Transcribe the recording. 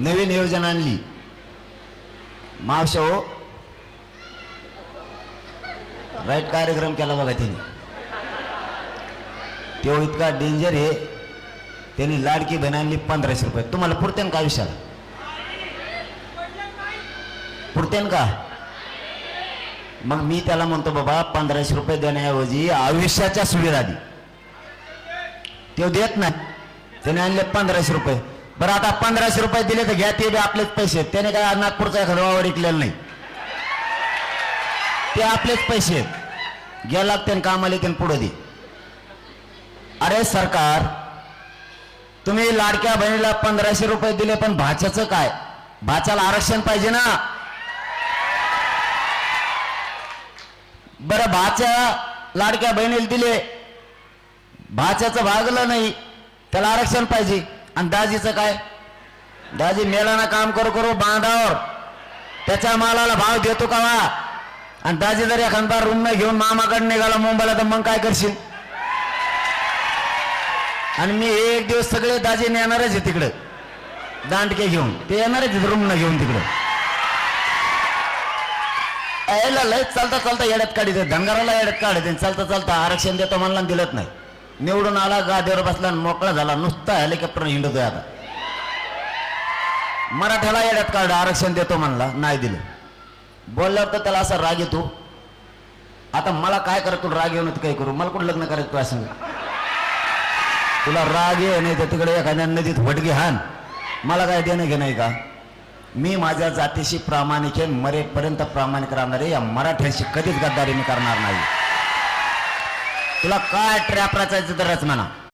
नवीन योजना आणली. मावशा हो राईट कार्यक्रम केला बघा तिने. तो इतका डेंजर आहे त्यांनी लाडकी बहीण आणली पंधराशे रुपये. तुम्हाला पुरत्यान का विचार पुरत्यान का? मग मी त्याला म्हणतो बाबा पंधराशे रुपये देण्याऐवजी आयुष्याच्या सुविधा दे. तो देत नाही. त्याने आणले पंधराशे रुपये. बरं आता पंधराशे रुपये दिले तर घ्या ते बी आपलेच पैसे. आहेत. त्याने काय नागपूरचा एखादा वावर विकलेला नाही. ते आपलेच पैसे. आहेत घ्या लागते कामाला येते पुढे दे. अरे सरकार तुम्ही लाडक्या बहिणीला पंधराशे रुपये दिले पण भाच्याचं काय? भाच्याला आरक्षण पाहिजे ना. बरं भाच्या लाडक्या बहिणीला दिले. भाच्याचं भागलं नाही. त्याला आरक्षण पाहिजे. आणि दाजीचं काय? दाजी मेलाना काम करू करू बांधावर. त्याच्या मालाला भाव देतो का वा? आणि दाजी जर एखादा रूम न घेऊन मामाकडे निघाला मुंबईला तर मग काय करशील? आणि मी एक दिवस सगळे दाजी येणारच आहे तिकडे. दांडके घेऊन. ते येणारच आहेत रूम न घेऊन तिकडे. यायला लय चालता चालता येड्यात काढित धनगराला येड्यात काढत चालता चालता आरक्षण देतो म्हणला दिलत नाही. निवडून आला गादीवर बसला मोकळा झाला. नुसता हेलिकॉप्टर हिंडतोय आता. मराठ्याला येड्यात काढ आरक्षण देतो म्हणला नाही दिलं. बोलल्यावर तर त्याला असा राग येतो. आता मला काय करतो राग येऊन काय करू? मला कुठं लग्न करायचं तुला सांग? तुला राग ये नाही तर तिकडे एखाद्या नदीत भटकी हान मला काय देणं घेणं आहे का? मी माझ्या जातीशी प्रामाणिक आहे मरेपर्यंत प्रामाणिक राहणार आहे या मराठ्यांशी कधीच गद्दारी मी करणार नाही. तुला काय ट्रॅप रचायचं तरच म्हणा.